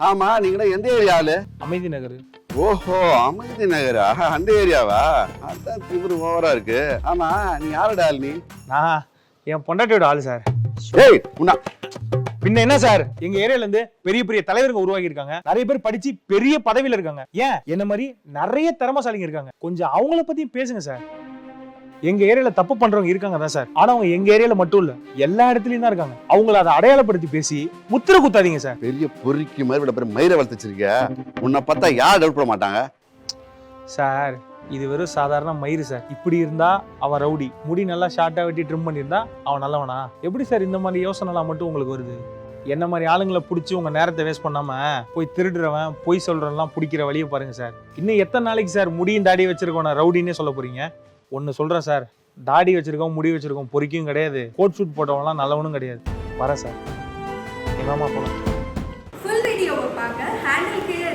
ஆமா நீங்க எந்த ஏரியா ஆளு? அமைதி நகர். ஓஹோ அமைதி நகரா? அந்த ஏரியாவா? அதான் திமிரு ஓவரா இருக்கு. ஆமா நீ யாரோட ஆள் நீ? நான் என் பொண்டாட்டியோட ஆளு சார். ஏய் உன்னா பின்ன என்ன சார்? எங்க ஏரியால இருந்து பெரிய பெரிய தலைவருங்க உருவாகி இருக்காங்க. நிறைய பேர் படிச்சு பெரிய பதவியில இருக்காங்க. ஏன்? என்ன மாதிரி நிறைய திறமசாலிங்க இருக்காங்க. கொஞ்சம் அவங்கள பத்தியும் பேசுங்க சார். எங்க ஏரியால தப்பு பண்றவங்க இருக்காங்க தான் சார். ஆனா அவங்க எங்க ஏரியால மட்டும் இல்ல எல்லா இடத்துலயும் தான் இருக்காங்க. அவங்கள அதை அடையாளப்படுத்தி பேசி முத்திர குத்தாதீங்க சார். பெரிய பொறுக்கி மாதிரி விட பேர் மயிரை வளர்த்து வச்சிருக்க உன்னை பார்த்தா யார் டவுட் பண்ண மாட்டாங்க? சார் இது வெறும் சாதாரண மயிறு சார். இப்படி இருந்தா அவன் ரவுடி. முடி நல்லா ஷார்ட்டா வெட்டி ட்ரிம் பண்ணியிருந்தா அவன் நல்லவனா? எப்படி சார் இந்த மாதிரி யோசனைலாம் மட்டும் உங்களுக்கு வருது? என்ன மாதிரி ஆளுங்களை பிடிச்சி உங்க நேரத்தை வேஸ்ட் பண்ணாம போய் திருடுறவன் பொய் சொல்றவன்லாம் பிடிக்கிற வழியை பாருங்க சார். இன்னும் எத்தனை நாளைக்கு சார் முடியும் தாடி வச்சிருக்கோம் நான் ரவுடின்னே சொல்ல போறீங்க? ஒன்று சொல்கிறேன் சார். தாடி வச்சிருக்கோம் முடி வச்சிருக்கோம் பொறிக்கும் கிடையாது. கோட் ஷூட் போட்டவங்களாம் நல்லவனும் கிடையாது. வரேன் சார். என்னமா போகலாம். ஃபுல் வீடியோவை பார்க்க. ஹேண்டில் கீழே